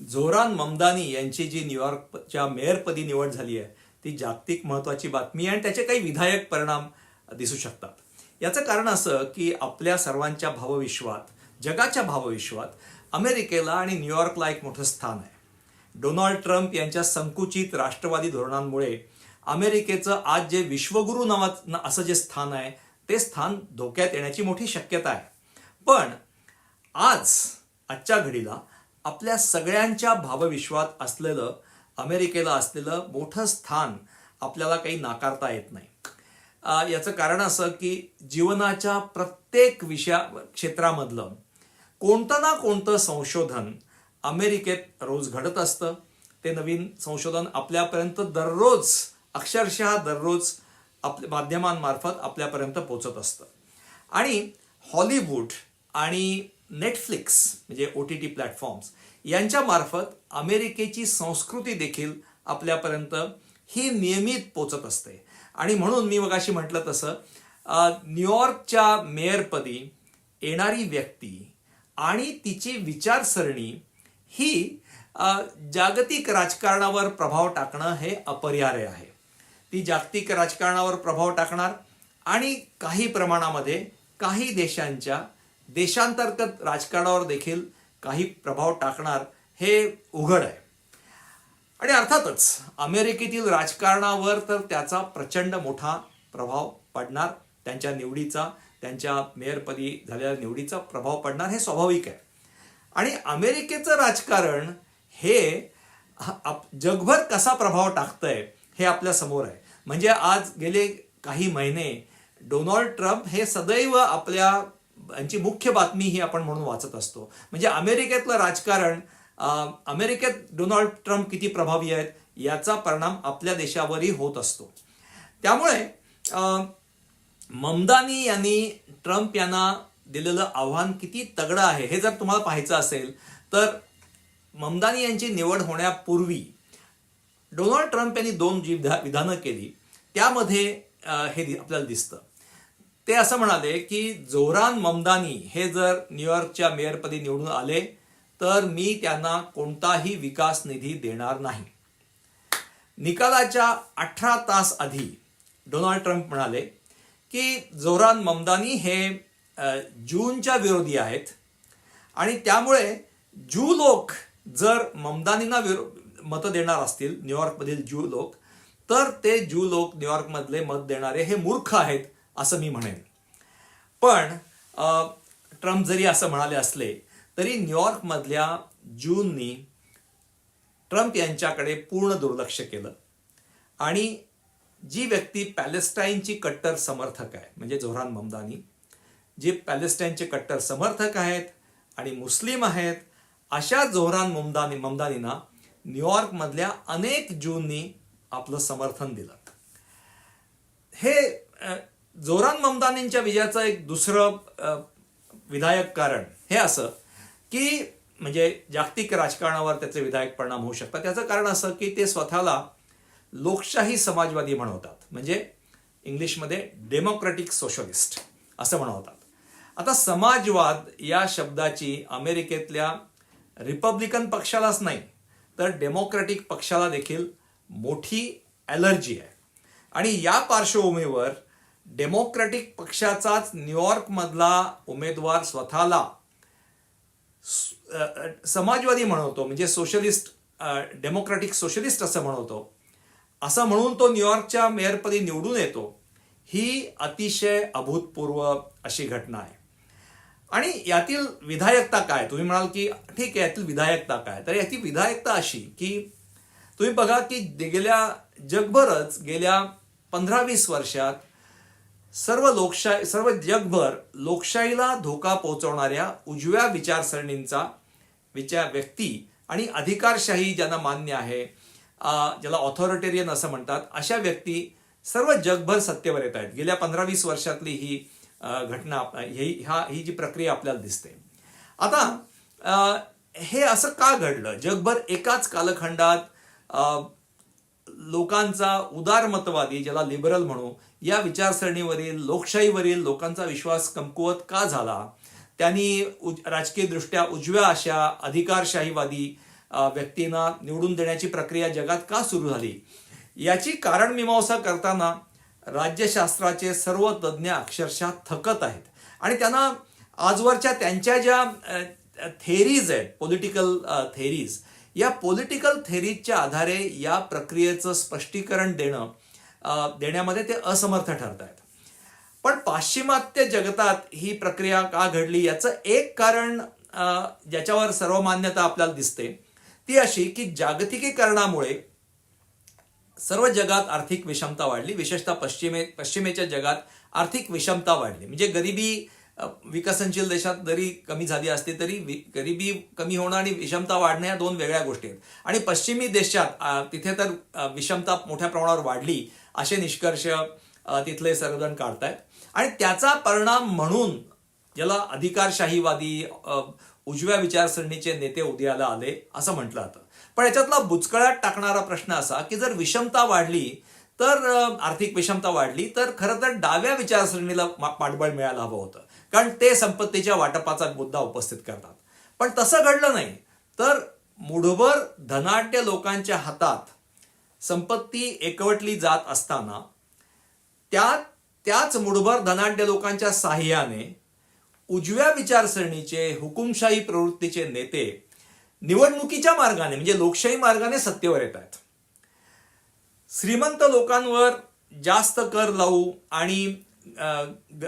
झोरान ममदानी यांची जी न्यूयॉर्कच्या मेयरपदी निवड झाली आहे ती जागतिक महत्त्वाची बातमी आहे आणि त्याचे काही विधायक परिणाम दिसू शकतात. याचं कारण असं की आपल्या सर्वांच्या भावविश्वात जगाच्या भावविश्वात अमेरिकेला आणि न्यूयॉर्कला एक मोठं स्थान आहे. डोनाल्ड ट्रम्प यांच्या संकुचित राष्ट्रवादी धोरणांमुळे अमेरिकेचं आज जे विश्वगुरू नावात असं जे स्थान आहे ते स्थान धोक्यात येण्याची मोठी शक्यता आहे. पण आज आजच्या घडीला आपल्या सगळ्यांच्या भावविश्वात असलेलं अमेरिकेला असलेलं मोठं स्थान आपल्याला काही नाकारता येत नाही. याचं कारण असं की जीवनाच्या प्रत्येक विषया क्षेत्रामधलं कोणतं ना कोणतं संशोधन अमेरिकेत रोज घडत असतं. ते नवीन संशोधन आपल्यापर्यंत दररोज अक्षरशः दररोज आपल्या माध्यमांमार्फत आपल्यापर्यंत पोचत असतं. आणि हॉलिवूड आणि नेटफ्लिक्स म्हणजे ओ टी टी प्लॅटफॉर्म्स यांच्यामार्फत अमेरिकेची संस्कृती देखील आपल्यापर्यंत ही नियमित पोचत असते. आणि म्हणून मी मगाशी म्हटलं तसं न्यूयॉर्कच्या मेयरपदी येणारी व्यक्ती आणि तिची विचारसरणी ही जागतिक राजकारणावर प्रभाव टाकणं हे अपरिहार्य आहे. ती जागतिक राजकारणावर प्रभाव टाकणार आणि काही प्रमाणामध्ये काही देशांच्या देशांतर्गत राजकारणावर देखील काही प्रभाव टाकणार हे उघड आहे. आणि अर्थातच अमेरिकेतील राजकारणावर तर त्याचा प्रचंड मोठा प्रभाव पडणार. त्यांच्या निवडीचा त्यांच्या मेयरपदी झालेल्या निवडीचा प्रभाव पडणार हे स्वाभाविक आहे. आणि अमेरिकेचं राजकारण हे आप- जगभर कसा प्रभाव टाकतंय हे आपल्यासमोर आहे. म्हणजे आज गेले काही महिने डोनाल्ड ट्रम्प हे सदैव आपल्या यांची मुख्य बातमी ही आपण म्हणून वाचत असतो. म्हणजे अमेरिकेतलं राजकारण अमेरिकेत डोनाल्ड ट्रम्प किती प्रभावी आहेत याचा परिणाम आपल्या देशावरही होत असतो. त्यामुळे ममदानी यांनी ट्रम्प यांना दिलेलं आव्हान किती तगडं आहे हे जर तुम्हाला पाहायचं असेल तर ममदानी यांची निवड होण्यापूर्वी डोनाल्ड ट्रम्प यांनी दोन जी विधा- विधानं केली. त्यामध्ये हे दि- आपल्याला दिसतं. ते असं म्हणाले की जोरान ममदानी हे जर न्यूयॉर्कच्या मेयरपदी निवडून आले तर मी त्यांना कोणताही विकास निधी देणार नाही. निकालाच्या अठरा तास आधी डोनाल्ड ट्रम्प म्हणाले की जोरान ममदानी हे जूनच्या विरोधी आहेत आणि त्यामुळे जू लोक जर ममदानींना विरो मतं देणार असतील न्यूयॉर्कमधील जू लोक तर ते जू लोक न्यूयॉर्कमधले मत देणारे हे मूर्ख आहेत. असं मी म्हणेन. पण ट्रम्प जरी असं म्हणाले असले तरी न्यूयॉर्कमधल्या जूननी ट्रम्प यांच्याकडे पूर्ण दुर्लक्ष केलं. आणि जी व्यक्ती पॅलेस्टाईनची कट्टर समर्थक आहे म्हणजे झोहरान ममदानी जे पॅलेस्टाईनचे कट्टर समर्थक आहेत आणि मुस्लिम आहेत अशा जोहरान ममदानी ममदानींना न्यूयॉर्कमधल्या अनेक जूननी आपलं समर्थन दिलं. हे जोरान ममदानींच्या विजयाचं एक दुसरं विधायक कारण हे असं की म्हणजे जागतिक राजकारणावर त्याचे विधायक परिणाम होऊ शकतात. त्याचं कारण असं की ते स्वतःला लोकशाही समाजवादी म्हणवतात. म्हणजे इंग्लिशमध्ये डेमोक्रॅटिक सोशलिस्ट असं म्हणवतात. आता समाजवाद या शब्दाची अमेरिकेतल्या रिपब्लिकन पक्षालाच नाही तर डेमोक्रॅटिक पक्षाला देखील मोठी ॲलर्जी आहे. आणि या पार्श्वभूमीवर डेमोक्रॅटिक पक्षाचाच न्यूयॉर्कमधला उमेदवार स्वतःला समाजवादी म्हणवतो म्हणजे सोशलिस्ट डेमोक्रॅटिक सोशलिस्ट असं म्हणवतो असं म्हणून तो न्यूयॉर्कच्या मेयरपदी निवडून येतो. ही अतिशय अभूतपूर्व अशी घटना आहे. आणि यातील विधायकता काय? तुम्ही म्हणाल की ठीक आहे यातील विधायकता काय? तर याची विधायकता अशी की तुम्ही बघा की गेल्या जगभरच गेल्या पंधरा वीस वर्षात सर्व लोकशाही सर्व जगभर लोकशाहीला धोका पोहोचवणाऱ्या उजव्या विचारसरणींचा विचार व्यक्ती आणि अधिकारशाही ज्यांना मान्य आहे ज्याला ऑथॉरिटेरियन असं म्हणतात अशा व्यक्ती सर्व जगभर सत्तेवर येत आहेत. गेल्या पंधरा वीस वर्षातली ही घटना ही ह्या ही जी प्रक्रिया आपल्याला दिसते. आता हे असं का घडलं? जगभर एकाच कालखंडात लोकांचा उदारमतवादी ज्याला लिबरल म्हणू या विचारसरणीवरील लोकशाहीवरील लोकांचा विश्वास कमकुवत का झाला? त्यांनी उज- राजकीय दृष्ट्या उजव्या अशा अधिकारशाहीवादी व्यक्तींना निवडून देण्याची प्रक्रिया जगात का सुरू झाली? याची कारण मीमांसा करताना राज्यशास्त्राचे सर्व तज्ज्ञ अक्षरशः थकत आहेत. आणि त्यांना आजवरच्या त्यांच्या ज्या थेरीज आहेत पॉलिटिकल थेरीज या पॉलिटिकल थेरीजच्या आधारे या प्रक्रियेचं स्पष्टीकरण देणं देण्यामध्ये ते असमर्थ ठरत आहेत पण पाश्चिमात्य जगतात ही प्रक्रिया का घडली याचं एक कारण ज्याच्यावर सर्व मान्यता आपल्याला दिसते ती अशी की जागतिकीकरणामुळे सर्व जगात आर्थिक विषमता वाढली. विशेषतः पश्चिमे पश्चिमेच्या जगात आर्थिक विषमता वाढली. म्हणजे गरिबी विकसनशील देशात जरी कमी झाली असली तरी वि- गरिबी कमी होणं आणि विषमता वाढणं या दोन वेगळ्या गोष्टी आहेत. आणि पश्चिमी देशात तिथे तर विषमता मोठ्या प्रमाणावर वाढली असे निष्कर्ष तिथले सर्वजण काढतायत. आणि त्याचा परिणाम म्हणून ज्याला अधिकारशाहीवादी उजव्या विचारसरणीचे नेते उदयाला आले असं म्हटलं जातं. पण याच्यातला बुचकळ्यात टाकणारा प्रश्न असा की जर विषमता वाढली तर आर्थिक विषमता वाढली तर खरं तर डाव्या विचारसरणीला पाठबळ मिळायला हवं होतं. कारण ते संपत्तीच्या वाटपाचा मुद्दा उपस्थित करतात. पण तसं घडलं नाही. तर मुठभर धनाढ्य लोकांच्या हातात संपत्ती एकवटली जात असताना त्या त्याच मुठभर धनाढ्य लोकांच्या साह्याने उजव्या विचारसरणीचे हुकुमशाही प्रवृत्तीचे नेते निवडणुकीच्या मार्गाने म्हणजे लोकशाही मार्गाने सत्तेवर येत आहेत. श्रीमंत लोकांवर जास्त कर लावू आणि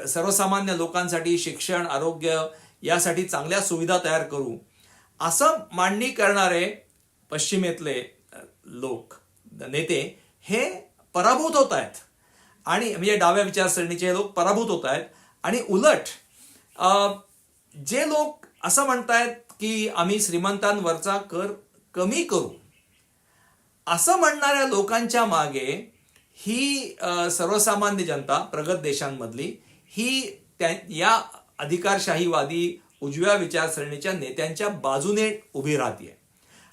सर्वसामान्य लोकांसाठी शिक्षण आरोग्य यासाठी चांगल्या सुविधा तयार करू. असं मांडणी करणारे पश्चिमेतले लोक नेते हे पराभूत होत आहेत. आणि म्हणजे डाव्या विचारसरणीचे लोक पराभूत होत आहेत. आणि उलट जे लोक असं म्हणतायत की आम्ही श्रीमंतांवरचा कर कमी करू असं म्हणणाऱ्या लोकांच्या मागे ही सर्वसामान्य जनता प्रगत देशांमधली ही त्या या अधिकारशाहीवादी उजव्या विचारसरणीच्या नेत्यांच्या बाजूने उभी राहते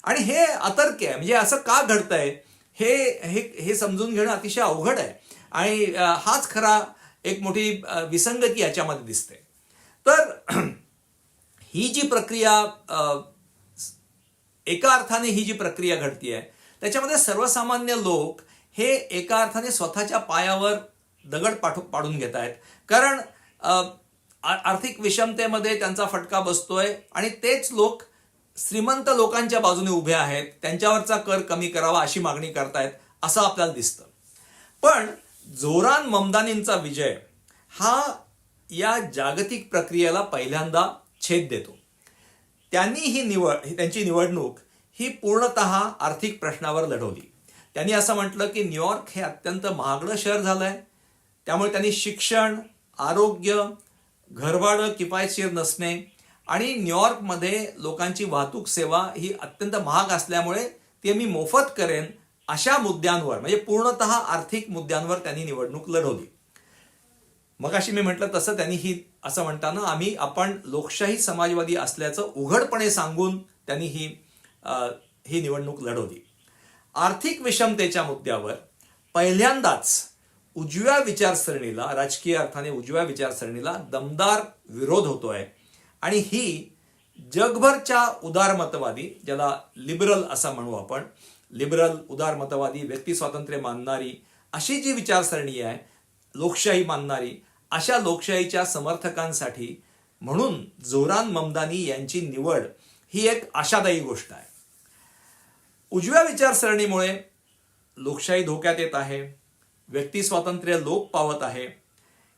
आणि हे अतर्क आहे. म्हणजे असं का घडतंय? हे हे हे समजून घेणं अतिशय अवघड आहे. आणि हाच खरा एक मोठी विसंगती याच्यामध्ये दिसते. तर ही जी प्रक्रिया एका अर्थाने ही जी प्रक्रिया घडती आहे त्याच्यामध्ये सर्वसामान्य लोक हे एका अर्थाने स्वतःच्या पायावर दगड पाठू पाडून घेत आहेत. कारण आर्थिक विषमतेमध्ये त्यांचा फटका बसतोय आणि तेच लोक श्रीमंत लोकांच्या बाजूने उभे आहेत. त्यांच्यावरचा कर कमी करावा अशी मागणी करतायत असं आपल्याला दिसतं. पण जोरान ममदानींचा विजय हा या जागतिक प्रक्रियेला पहिल्यांदा छेद देतो. त्यांनी ही निवड त्यांची निवडणूक ही पूर्णतः आर्थिक प्रश्नावर लढवली. त्यांनी असं म्हटलं की न्यूयॉर्क हे अत्यंत महागडं शहर झालंय. त्यामुळे त्यांनी शिक्षण आरोग्य घरभाडं किफायतशीर नसणे आणि न्यूयॉर्कमध्ये लोकांची वाहतूक सेवा ही अत्यंत महाग असल्यामुळे ती मी मोफत करेन अशा मुद्द्यांवर म्हणजे पूर्णतः आर्थिक मुद्द्यांवर त्यांनी निवडणूक लढवली. मग अशी मी म्हटलं तसं त्यांनी ही असं म्हणताना आम्ही आपण लोकशाही समाजवादी असल्याचं उघडपणे सांगून त्यांनी ही ही निवडणूक लढवली. आर्थिक विषमतेच्या मुद्द्यावर पहिल्यांदाच उजव्या विचारसरणीला राजकीय अर्थाने उजव्या विचारसरणीला दमदार विरोध होतोय. आणि ही जगभरच्या उदारमतवादी ज्याला लिबरल असं म्हणू आपण लिबरल उदारमतवादी व्यक्ती स्वातंत्र्य मानणारी अशी जी विचारसरणी आहे लोकशाही मानणारी अशा लोकशाहीच्या समर्थकांसाठी म्हणून जोरान ममदानी यांची निवड ही एक आशादायी गोष्ट आहे. उजव्या विचारसरणीमुळे लोकशाही धोक्यात येत आहे व्यक्ती स्वातंत्र्य लोप पावत आहे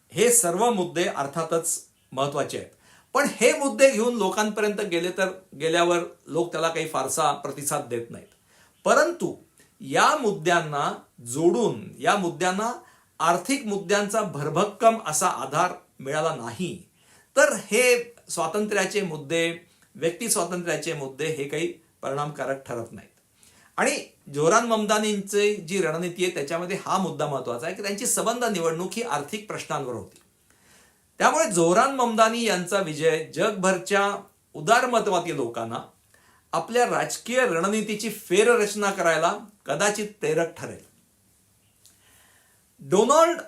हे सर्व मुद्दे अर्थातच महत्त्वाचे आहेत. पण हे मुद्दे घेऊन लोकांपर्यंत गेले तर गेल्यावर लोक त्याला काही फारसा प्रतिसाद देत नाहीत. परंतु या मुद्द्यांना जोडून या मुद्द्यांना आर्थिक मुद्द्यांचा भरभक्कम असा आधार मिळाला नाही तर हे स्वातंत्र्याचे मुद्दे व्यक्ती स्वातंत्र्याचे मुद्दे हे काही परिणामकारक ठरत नाहीत. आणि जोरान ममदानींची जी रणनीती आहे त्याच्यामध्ये हा मुद्दा महत्त्वाचा आहे की त्यांची सबंध निवडणूक ही आर्थिक प्रश्नांवर होती. त्यामुळे जोरान ममदानी यांचा विजय जगभरच्या उदारमतवादी लोकांना आपल्या राजकीय रणनीतीची फेररचना करायला कदाचित प्रेरक ठरेल. डोनाल्ड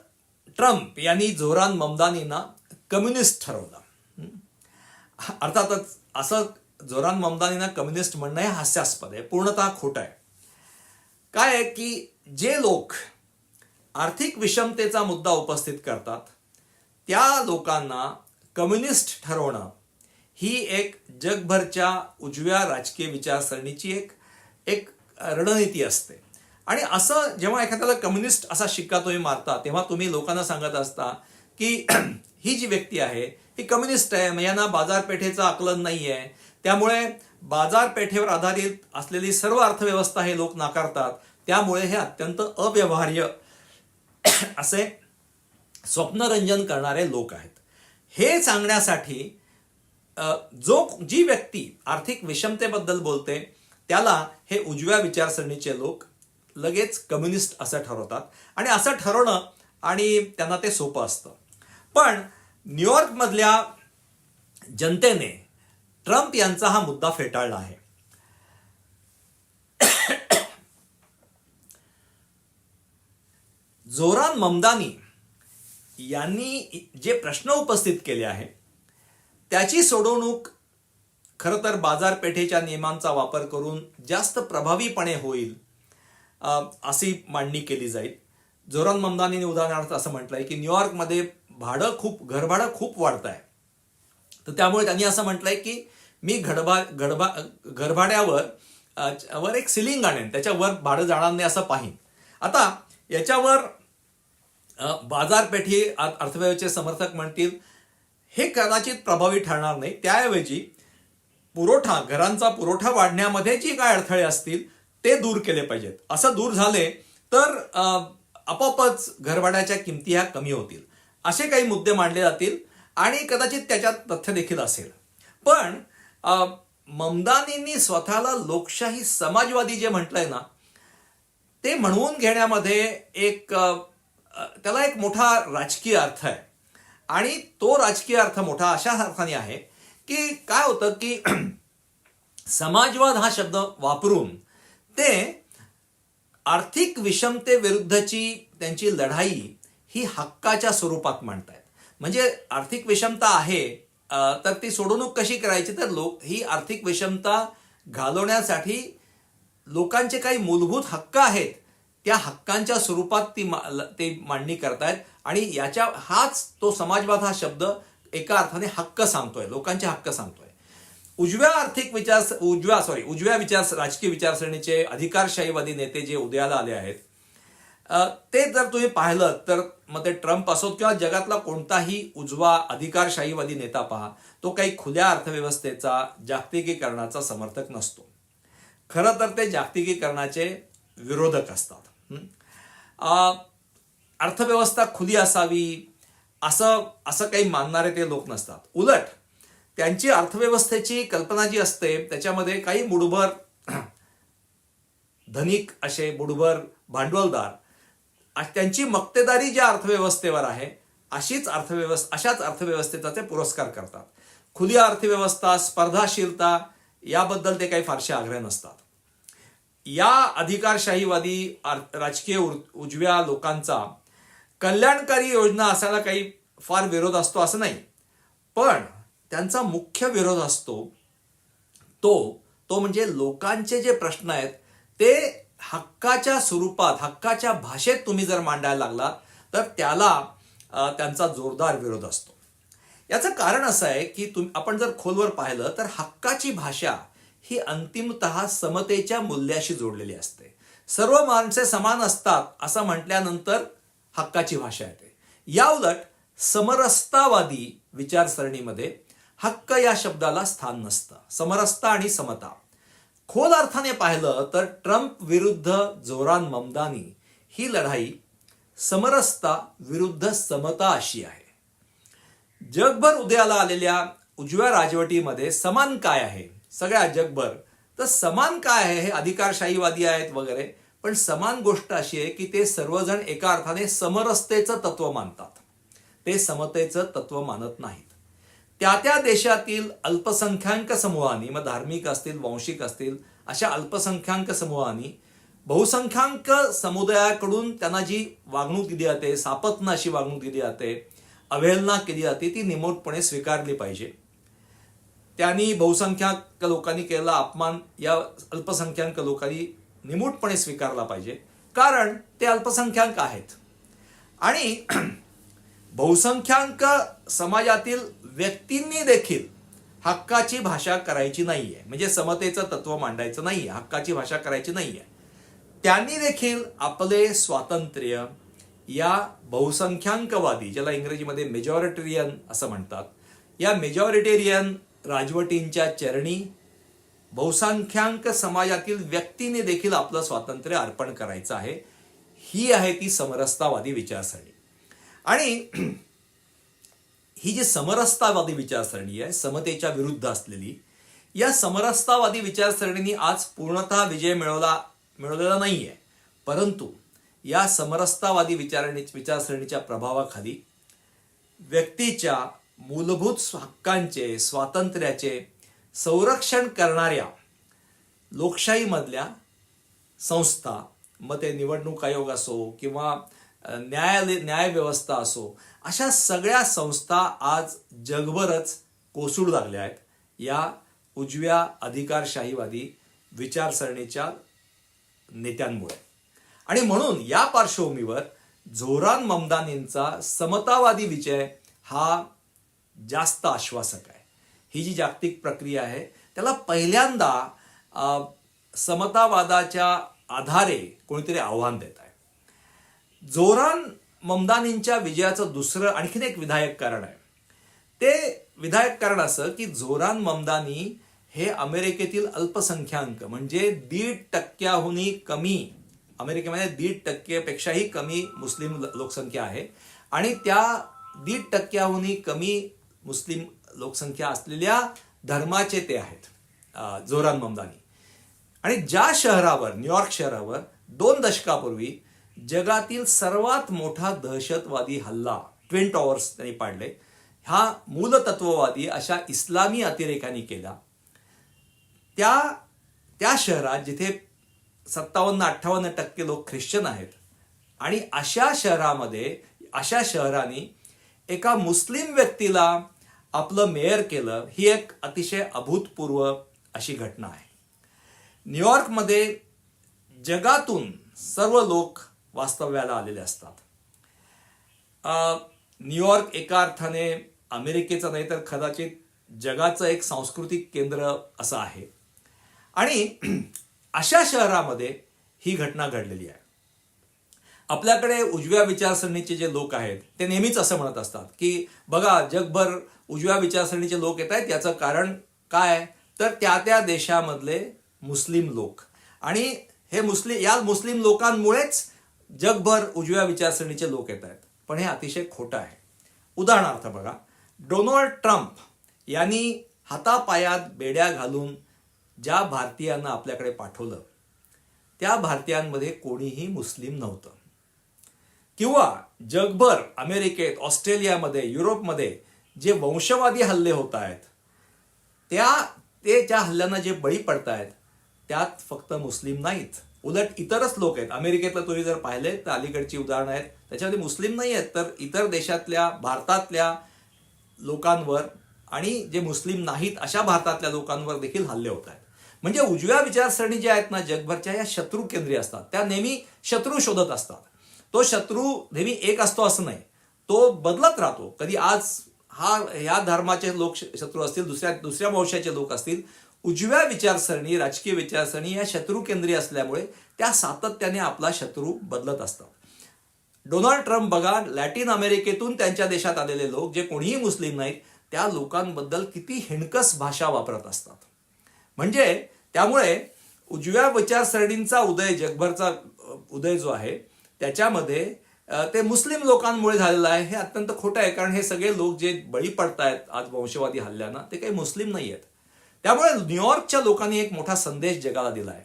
ट्रम्प यांनी जोरान ममदानींना कम्युनिस्ट ठरवलं. अर्थातच असं जोरान ममदानींना कम्युनिस्ट म्हणणं हे हास्यास्पद आहे पूर्णतः खोटं आहे. काय आहे की जे लोक आर्थिक विषमतेचा मुद्दा उपस्थित करतात त्या लोकांना कम्युनिस्ट ठरवणं ही एक जगभरच्या उजव्या राजकीय विचारसरणीची एक एक रणनीती असते. आणि असं जेव्हा एखाद्याला कम्युनिस्ट असा शिक्का तुम्ही मारता तेव्हा तुम्ही लोकांना सांगत असता की ही जी व्यक्ती आहे ही कम्युनिस्ट आहे मग यांना बाजारपेठेचं आकलन नाही आहे त्यामुळे बाजारपेठेवर आधारित असलेली सर्व अर्थव्यवस्था हे लोक नाकारतात. त्यामुळे हे अत्यंत अव्यवहार्य असे स्वप्नरंजन करणारे लोक आहेत. हे सांगण्यासाठी जो जी व्यक्ती आर्थिक विषमतेबद्दल बोलते त्याला हे उजव्या विचारसरणीचे लोक लगेच कम्युनिस्ट असं ठरवतात. आणि असं ठरवणं आणि त्यांना ते सोपं असतं. पण न्यूयॉर्कमधल्या जनतेने ट्रम्प यांचा हा मुद्दा फेटाळला आहे. जोरान ममदानी यांनी जे प्रश्न उपस्थित केले आहे त्याची सोडवणूक खरं तर बाजारपेठेच्या नियमांचा वापर करून जास्त प्रभावीपणे होईल अशी मांडणी केली जाईल. जोरान ममदानीने उदाहरणार्थ असं म्हटलंय की न्यूयॉर्कमध्ये भाडं खूप घरभाडं खूप वाढत आहे तर त्यामुळे त्यांनी असं म्हटलंय की मी घडबा घडबा घरभाड्यावर वर एक सिलिंग आणेन. त्याच्यावर भाडं जाणार नाही असं पाहीन. आता याच्यावर अ, बाजारपेठी अर्थव्यवस्थेचे समर्थक म्हणतील हे कदाचित प्रभावी ठरणार नाही. त्याऐवजी पुरवठा घरांचा पुरवठा वाढण्यामध्ये जी काय अडथळे असतील ते दूर केले पाहिजेत. असं दूर झाले तर आपोआपच घरभाड्याच्या किमती ह्या कमी होतील. असे काही मुद्दे मांडले जातील. आणि कदाचित त्याच्यात तथ्य देखील असेल. पण ममदानींनी स्वतःला लोकशाही समाजवादी जे म्हटलंय ना ते म्हणवून घेण्यामध्ये एक त्याला एक मोठा राजकीय अर्थ आहे. आणि तो राजकीय अर्थ मोठा अशा अर्थाने आहे की काय होतं की समाजवाद हा शब्द वापरून ते आर्थिक विषमतेविरुद्धची त्यांची लढाई ही हक्काच्या स्वरूपात मांडतायत. म्हणजे आर्थिक विषमता आहे तर ती सोडवणूक कशी करायची? तर लोक ही आर्थिक विषमता घालवण्यासाठी लोकांचे काही मूलभूत हक्क आहेत. त्या हक्कांच्या स्वरूपात ती मा- ते मांडणी करतायत. आणि याच्या हाच तो समाजवाद हा शब्द एका अर्थाने हक्क सांगतोय. लोकांचे हक्क सांगतोय. उजव्या आर्थिक विचार उजव्या सॉरी उजव्या विचार राजकीय विचारसरणीचे अधिकारशाहीवादी नेते जे उदयाला आले आहेत ते जर तुम्ही पाहिलं तर मग ते ट्रम्प असोत किंवा जगातला कोणताही उजवा अधिकारशाहीवादी नेता पहा तो काही खुल्या अर्थव्यवस्थेचा जागतिकीकरणाचा समर्थक नसतो. खरं तर ते जागतिकीकरणाचे विरोधक असतात. अर्थव्यवस्था खुली असावी असं असं काही मानणारे ते लोक नसतात. उलट त्यांची अर्थव्यवस्थेची कल्पना जी असते त्याच्यामध्ये काही मुडभर धनिक असे बुडभर भांडवलदार त्यांची मक्तेदारी ज्या अर्थव्यवस्थेवर आहे अशीच अर्थव्यवस्था अशाच अर्थव्यवस्थेचा ते पुरस्कार करतात. खुली अर्थव्यवस्था स्पर्धाशीलता याबद्दल ते काही फारसे आग्रह नसतात. या अधिकारशाहीवादी राजकीय उजव्या लोकांचा कल्याणकारी योजना असायला काही फार विरोध असतो असं नाही. पण त्यांचा मुख्य विरोध असतो तो तो म्हणजे लोकांचे जे प्रश्न आहेत ते हक्काच्या स्वरूपात हक्काच्या भाषेत तुम्ही जर मांडायला लागलात तर त्याला त्यांचा जोरदार विरोध असतो. याचं कारण असं आहे की तुम आपण जर खोलवर पाहिलं तर हक्काची भाषा ही अंतिमत समतेच्या मूल्याशी जोडलेली असते. सर्व माणसे समान असतात असं म्हटल्यानंतर हक्काची भाषा येते. या उलट समरसतावादी विचारसरणीमध्ये हक्क या शब्दाला स्थान नसतं. समरसता आणि समता. खोल अर्थाने पाहिलं तर ट्रम्प विरुद्ध जोरान ममदानी ही लढाई समरसता विरुद्ध समता अशी आहे. जगभर उदयाला आलेल्या उजव्या राजवटीमध्ये समान काय आहे? सगळ्या जगभर. तर समान काय आहे हे अधिकारशाहीवादी आहेत वगैरे पण समान गोष्ट अशी आहे की ते सर्वजण एका अर्थाने समरसतेचं तत्व मानतात. ते समतेचं तत्व मानत नाहीत. त्या त्या देशातील अल्पसंख्याक समूहांनी मग धार्मिक असतील वांशिक असतील अशा अल्पसंख्याक समूहांनी बहुसंख्याक समुदायाकडून त्यांना जी वागणूक दिली जाते सापत्न अशी वागणूक दिली जाते अवहेलना केली जाते ती निमोटपणे स्वीकारली पाहिजे. त्यांनी बहुसंख्याक लोकांनी केलेला अपमान या अल्पसंख्याक लोकांनी निमूटपणे स्वीकारला पाहिजे. कारण ते अल्पसंख्याक आहेत. आणि बहुसंख्याक समाजातील व्यक्तींनी देखील हक्काची भाषा करायची नाहीये. म्हणजे समतेचं तत्व मांडायचं नाहीये. हक्काची भाषा करायची नाहीये. त्यांनी देखील आपले स्वातंत्र्य या बहुसंख्याकवादी ज्याला इंग्रजीमध्ये मेजॉरिटेरियन असं म्हणतात या मेजॉरिटेरियन राजवटींच्या चरणी बहुसंख्याक समाजातील व्यक्तीने देखील आपलं स्वातंत्र्य अर्पण करायचं आहे. ही आहे ती समरसतावादी विचारसरणी. आणि ही जी समरसतावादी विचारसरणी आहे समतेच्या विरुद्ध असलेली या समरसतावादी विचारसरणीने आज पूर्णतः विजय मिळवला मिळवलेला नाही आहे परंतु या समरसतावादी विचारणी विचारसरणीच्या प्रभावाखाली व्यक्तीच्या मूलभूत हक्कांचे स्वातंत्र्याचे संरक्षण करणाऱ्या लोकशाहीमधल्या संस्था मग ते निवडणूक आयोग असो किंवा न्यायालय न्यायव्यवस्था असो अशा सगळ्या संस्था आज जगभरच कोसळू लागल्या आहेत. या उजव्या अधिकारशाहीवादी विचारसरणीच्या नेत्यांमुळे. आणि म्हणून या पार्श्वभूमीवर झोरान ममदानींचा समतावादी विजय हा जास्त आश्वासक आहे. ही जी जागतिक प्रक्रिया आहे त्याला पहिल्यांदा समतावादाच्या आधारे कोणीतरी आव्हान देत आहे. जोरान ममदानींच्या विजयाचं दुसरं आणखीन एक विधायक कारण आहे. ते विधायक कारण असं की झोरान ममदानी हे अमेरिकेतील अल्पसंख्याक म्हणजे दीड टक्क्याहूनही कमी अमेरिकेमध्ये दीड टक्केपेक्षाही कमी मुस्लिम ल- लोकसंख्या आहे. आणि त्या दीड टक्क्याहूनही कमी मुस्लिम लोकसंख्या असलेल्या धर्माचे ते आहेत झोरान ममदानी. आणि ज्या शहरावर न्यूयॉर्क शहरावर दोन दशकापूर्वी जगातील सर्वात मोठा दहशतवादी हल्ला ट्विन टॉवर्स त्यांनी पाडले. हा मूलतत्ववादी अशा इस्लामी अतिरेकांनी केला. त्या त्या शहरात जिथे सत्तावन्न अठ्ठावन्न टक्के लोक ख्रिश्चन आहेत आणि अशा शहरामध्ये अशा शहराने एका मुस्लिम व्यक्तीला आपलं मेयर केलं ही एक अतिशय अभूतपूर्व अशी घटना आहे. न्यूयॉर्कमध्ये जगातून सर्व लोक वास्तव्याला आलेले असतात. न्यूयॉर्क एका अर्थाने अमेरिकेचं नाही तर कदाचित जगाचं एक सांस्कृतिक केंद्र असं आहे. आणि अशा शहरामध्ये ही घटना घडलेली आहे. आपल्याकडे उजव्या विचारसरणीचे जे लोक आहेत ते नेहमीच असं म्हणत असतात की बघा जगभर उजव्या विचारसरणीचे लोक येत आहेत याचं कारण काय तर त्या त्या देशामधले मुस्लिम लोक. आणि हे मुस्लिम या मुस्लिम लोकांमुळेच जगभर उजव्या विचारसरणीचे लोक येत आहेत. पण हे अतिशय खोटं आहे. उदाहरणार्थ बघा डोनाल्ड ट्रम्प यांनी हातापायात बेड्या घालून ज्या भारतीयांना आपल्याकडे पाठवलं त्या भारतीयांमध्ये कोणीही मुस्लिम नव्हतं. किंवा जगभर अमेरिकेत ऑस्ट्रेलियामध्ये युरोपमध्ये जे वंशवादी हल्ले होत आहेत त्या ते ज्या हल्ल्यांना जे बळी पडत आहेत त्यात फक्त मुस्लिम नाहीत. उलट इतरच लोक आहेत. अमेरिकेतलं तुम्ही जर पाहिले तर अलीकडची उदाहरणं आहेत. त्याच्यामध्ये मुस्लिम नाही आहेत तर इतर देशातल्या भारतातल्या लोकांवर आणि जे मुस्लिम नाहीत अशा भारतातल्या लोकांवर देखील हल्ले होत आहेत. म्हणजे उजव्या विचारसरणी ज्या आहेत ना जगभरच्या या शत्रू केंद्रीय असतात. त्या नेहमी शत्रू शोधत असतात. तो शत्रू नेहमी एक असतो असं नाही. तो बदलत राहतो. कधी आज हा या धर्माचे लोक शत्रू असतील दुसऱ्या दुसऱ्या वंशाचे लोक असतील उजव्या विचारसरणी राजकीय विचारसरणी या शत्रू केंद्रीय असल्यामुळे त्या सातत्याने आपला शत्रू बदलत असतात. डोनाल्ड ट्रम्प बघा लॅटिन अमेरिकेतून त्यांच्या देशात आलेले लोक जे कोणीही मुस्लिम नाहीत त्या लोकांबद्दल किती हिणकस भाषा वापरत असतात. म्हणजे त्यामुळे उजव्या विचारसरणींचा उदय जगभरचा उदय जो आहे त्याच्यामध्ये ते मुस्लिम लोकांमुळे झालेलं आहे हे अत्यंत खोटं आहे कारण हे सगळे लोक जे बळी पडतायत आज वंशवादी हल्ल्यांना ते काही मुस्लिम नाही आहेत त्यामुळे न्यूयॉर्कच्या लोकांनी एक मोठा संदेश जगाला दिला आहे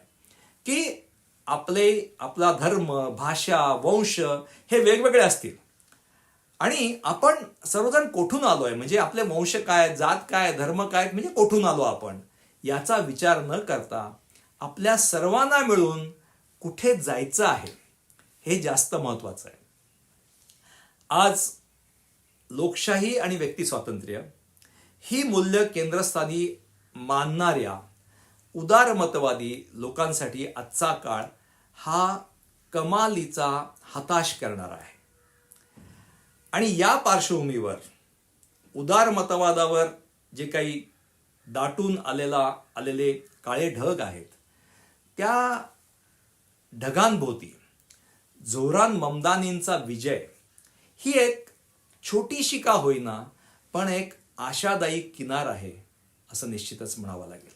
की आपले आपला धर्म भाषा वंश हे वेगवेगळे असतील. आणि आपण सर्वजण कोठून आलोय? म्हणजे आपले वंश काय जात काय धर्म काय म्हणजे कोठून आलो आपण? याचा विचार न करता आपल्या सर्वांना मिळून कुठे जायचं आहे? हे जास्त महत्वाचं आहे. आज लोकशाही आणि व्यक्ती स्वातंत्र्य ही मूल्य केंद्रस्थानी मानणाऱ्या उदारमतवादी लोकांसाठी आजचा काळ हा कमालीचा हताश करणारा आहे. आणि या पार्श्वभूमीवर उदारमतवादावर जे काही दाटून आलेला आलेले काळे ढग आहेत त्या ढगांभोवती जोरान ममदानींचा विजय ही एक छोटीशी का होईना पण एक आशादायी किनार आहे. असं निश्चितच म्हणावं लागेल.